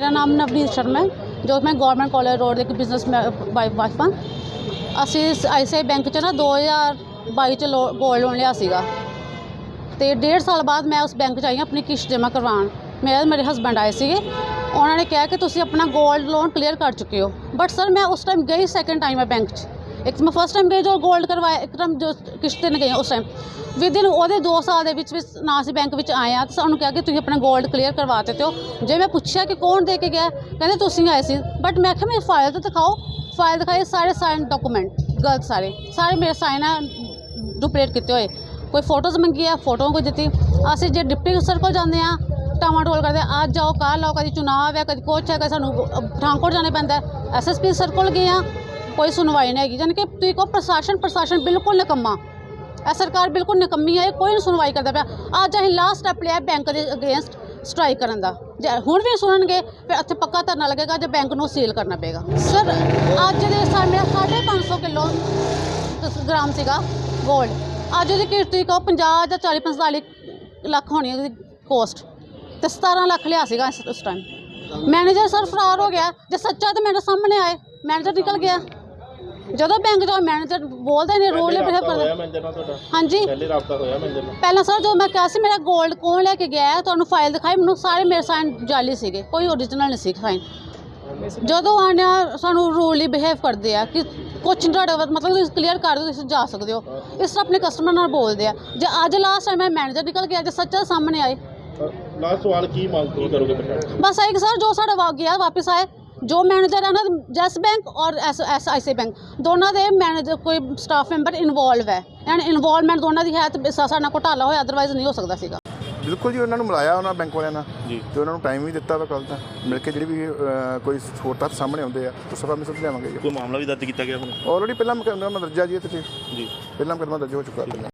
ਮੇਰਾ ਨਾਮ ਨਵਨੀਤ ਸ਼ਰਮਾ ਹੈ, ਜੋ ਮੈਂ ਗਵਰਨਮੈਂਟ ਕਾਲਜ ਰੋਡ ਦੇ ਇੱਕ ਬਿਜ਼ਨਸ ਵਾਈਫ ਵਾਈਫ ਹਾਂ। ਅਸੀਂ ਆਈਸੀਆਈ ਬੈਂਕ 'ਚ ਨਾ 2022 ਚ ਗੋਲਡ ਲੋਨ ਲਿਆ ਸੀਗਾ। ਤੇ ਡੇਢ ਸਾਲ ਬਾਅਦ ਮੈਂ ਉਸ ਬੈਂਕ 'ਚ ਆਈ ਹਾਂ ਆਪਣੀ ਕਿਸ਼ਤ ਜਮ੍ਹਾਂ ਕਰਵਾਉਣ। ਮੇਰੇ ਮੇਰੇ ਹਸਬੈਂਡ ਆਏ ਸੀਗੇ। ਉਹਨਾਂ ਨੇ ਕਿਹਾ ਕਿ ਤੁਸੀਂ ਆਪਣਾ ਗੋਲਡ ਲੋਨ ਕਲੀਅਰ ਕਰ ਚੁੱਕੇ ਹੋ। ਬਟ ਸਰ ਮੈਂ ਉਸ ਟਾਈਮ ਗਈ ਸੈਕੰਡ ਟਾਈਮ ਹੈ ਬੈਂਕ 'ਚ। ਇੱਕ ਮੈਂ ਫਸਟ ਟਾਈਮ ਗਈ ਜੋ ਗੋਲਡ ਕਰਵਾਇਆ ਇੱਕ ਟਾਈਮ ਜੋ ਕਿਸ਼ਤ ਦੇਣ ਗਈ ਉਸ ਟਾਈਮ ਵਿਦਿਨ ਉਹਦੇ 2 ਸਾਲ ਦੇ ਵਿੱਚ ਵਿੱਚ ਨਾ ਅਸੀਂ ਬੈਂਕ ਵਿੱਚ ਆਏ ਆ ਤੇ ਸਾਨੂੰ ਕਿਹਾ ਕਿ ਤੁਸੀਂ ਆਪਣਾ ਗੋਲਡ ਕਲੀਅਰ ਕਰਵਾ ਦਿੱਤੇ ਹੋ। ਜੇ ਮੈਂ ਪੁੱਛਿਆ ਕਿ ਕੌਣ ਦੇ ਕੇ ਗਿਆ ਕਹਿੰਦੇ ਤੁਸੀਂ ਆਏ ਸੀ। ਬਟ ਮੈਂ ਕਿਹਾ ਮੇਰੀ ਫਾਈਲ ਤਾਂ ਦਿਖਾਓ। ਫਾਈਲ ਦਿਖਾਈ ਸਾਰੇ ਸਾਈਨ ਡਾਕੂਮੈਂਟ ਗਲਤ ਸਾਰੇ। ਸਾਰੇ ਮੇਰੇ ਸਾਈਨ ਆ ਡੁਪਲੀਕੇਟ ਕੀਤੇ ਹੋਏ। ਕੋਈ ਫੋਟੋਜ਼ ਮੰਗੀ ਆ ਫੋਟੋ ਕੋਈ ਦਿੱਤੀ। ਅਸੀਂ ਜੇ ਡਿਪਟੀ ਸਰ ਕੋਲ ਜਾਂਦੇ ਆ ਟਮਾਟੋਲ ਕਰਦੇ ਆ, ਅੱਜ ਜਾਓ ਕੱਲ੍ਹ ਆਓ ਕਦੀ ਚੁਣਾਵ ਹੈ ਕਦੀ ਕੁਛ ਹੈ ਕਦੀ ਸਾਨੂੰ ਪਠਾਨਕੋਟ ਜਾਣਾ ਪੈਂਦਾ ਐਸਐਸਪੀ ਸਰ ਕੋਲ ਗਏ ਆ ਕੋਈ ਸੁਣਵਾਈ ਨਹੀਂ ਹੈਗੀ ਯਾਨੀ ਕਿ ਤੁਸੀਂ ਕਹੋ ਪ੍ਰਸ਼ਾਸਨ ਪ੍ਰਸ਼ਾਸਨ ਬਿਲਕੁਲ ਨਿਕੰਮਾ। ਇਹ ਸਰਕਾਰ ਬਿਲਕੁਲ ਨਿਕੰਮੀ ਹੈ, ਇਹ ਕੋਈ ਨਹੀਂ ਸੁਣਵਾਈ ਕਰਦਾ ਪਿਆ। ਅੱਜ ਅਸੀਂ ਲਾਸਟ ਸਟੈਪ ਲਿਆ ਬੈਂਕ ਦੇ ਅਗੇਂਸਟ ਸਟ੍ਰਾਈਕ ਕਰਨ ਦਾ। ਜੇ ਹੁਣ ਵੀ ਸੁਣਨਗੇ, ਫਿਰ ਇੱਥੇ ਪੱਕਾ ਧਰਨਾ ਲੱਗੇਗਾ ਜੇ ਬੈਂਕ ਨੂੰ ਸੀਲ ਕਰਨਾ ਪਏਗਾ। ਸਰ ਅੱਜ ਦੇ ਸਾਹਮਣੇ 550 ਕਿਲੋ ਗ੍ਰਾਮ ਸੀਗਾ 골ਡ ਅੱਜ ਉਹਦੀ ਕੀਰਤੀ ਕਹੋ 50 ਜਾਂ 40 45 ਲੱਖ ਹੋਣੀ ਉਹਦੀ ਕੋਸਟ ਤੇ 17 ਲੱਖ ਲਿਆ ਸੀਗਾ ਉਸ ਟਾਈਮ ਮੈਨੇਜਰ ਸਰ ਫਰਾਰ ਹੋ ਗਿਆ। ਜੇ ਸੱਚਾ ਤਾਂ ਮੇਰੇ ਸਾਹਮਣੇ ਆਏ। ਮੈਨੇਜਰ ਨਿਕਲ ਗਿਆ। ਜਦੋਂ ਬੈਂਕ ਜੋ ਮੈਨੇਜਰ ਬੋਲਦੇ ਨੇ ਰੋਲ ਬਿਹੇਵ ਹੋਇਆ ਕਰਦੇ ਮੈਨੇਜਰ ਨਾਲ ਤੁਹਾਡਾ? ਹਾਂਜੀ। ਪਹਿਲੇ ਰਾਬਤਾ ਹੋਇਆ ਮੈਨੇਜਰ ਨਾਲ? ਪਹਿਲਾਂ ਸਰ ਜਦੋਂ ਮੈਂ ਕਿਹਾ ਸੀ ਮੇਰਾ 골ਡ ਕੌਣ ਲੈ ਕੇ ਗਿਆ ਹੈ ਤੁਹਾਨੂੰ ਫਾਈਲ ਦਿਖਾਈ ਮੈਨੂੰ ਸਾਰੇ ਮੇਰੇ ਸਾਈਨ ਜਾਲੀ ਸੀਗੇ ਕੋਈ ਓਰੀਜਨਲ ਨਹੀਂ ਸੀ ਸਾਈਨ ਜਦੋਂ ਆਣਿਆ ਸਾਨੂੰ ਰੂਲੀ ਬਿਹੇਵ ਕਰਦੇ ਆ ਕਿ ਕੁਛ ਨੀ ਤੁਹਾਡੇ ਮਤਲਬ ਤੁਸੀਂ ਕਲੀਅਰ ਕਰ ਦਿਓ ਤੁਸੀਂ ਜਾ ਸਕਦੇ ਹੋ। ਇਸ ਤਰ੍ਹਾਂ ਆਪਣੇ ਕਸਟਮਰ ਨਾਲ ਬੋਲਦੇ ਆ। ਜੇ ਅੱਜ ਲਾਸਟ ਟਾਈਮ ਮੈਂ ਮੈਨੇਜਰ ਨਿਕਲ ਗਿਆ ਜੇ ਸੱਚਾ ਸਾਹਮਣੇ ਆਏ। ਲਾਸਟ ਸਵਾਲ ਕੀ ਮੰਗ ਕੀ ਕਰੋਗੇ ਪ੍ਰਸ਼ਾਸਨ ਬਸ ਆਏ ਕਿ ਸਰ ਜੋ ਸਾਡਾ ਵਾ ਗਿਆ ਵਾਪਸ ਆਏ ਜੋ ਮੈਨੇਜਰ ਹੈ ਨਾ ਜੈਸ ਬੈਂਕ ਔਰ S S I C bank ਦੋਨਾਂ ਦੇ ਮੈਨੇਜਰ ਕੋਈ ਸਟਾਫ ਮੈਂਬਰ ਇਨਵੋਲਵ ਹੈ। ਐਂਡ ਇਨਵੋਲਵਮੈਂਟ ਦੋਨਾਂ ਦੀ ਹੈ ਤੇ ਸਾ- ਸਾਡੇ ਨਾਲ ਘੁਟਾਲਾ ਹੋਇਆ ਅਦਰਵਾਈਜ਼ ਨਹੀਂ ਹੋ ਸਕਦਾ ਸੀਗਾ। ਬਿਲਕੁਲ ਜੀ ਉਹਨਾਂ ਨੂੰ ਮਿਲਾਇਆ ਉਹਨਾਂ ਬੈਂਕ ਵਾਲਿਆਂ ਨਾਲ ਜੀ। ਤੇ ਉਹਨਾਂ ਨੂੰ ਟਾਈਮ ਵੀ ਦਿੱਤਾ ਵਾ ਕੱਲ ਦਾ। ਮਿਲ ਕੇ ਜਿਹੜੀ ਵੀ ਅਹ, ਕੋਈ ਹੋਰ ਤੱਥ ਸਾਹਮਣੇ ਆਉਂਦੇ ਆ ਉਸ ਸਭਾ ਮਿਸਲ ਲਿਆਵਾਂਗੇ ਜੀ। ਕੋਈ ਮਾਮਲਾ ਵੀ ਦਰਜ ਕੀਤਾ ਗਿਆ ਹੁਣ? ਆਲਰੇਡੀ ਪਹਿਲਾਂ ਮੁਕੱਦਮਾ ਦਰਜਾ ਜੀ ਇਹ ਤੇ। ਜੀ। ਪਹਿਲਾਂ ਮੁਕੱਦਮਾ ਦਰਜ ਹੋ ਚੁੱਕਾ। ਪਹਿਲਾਂ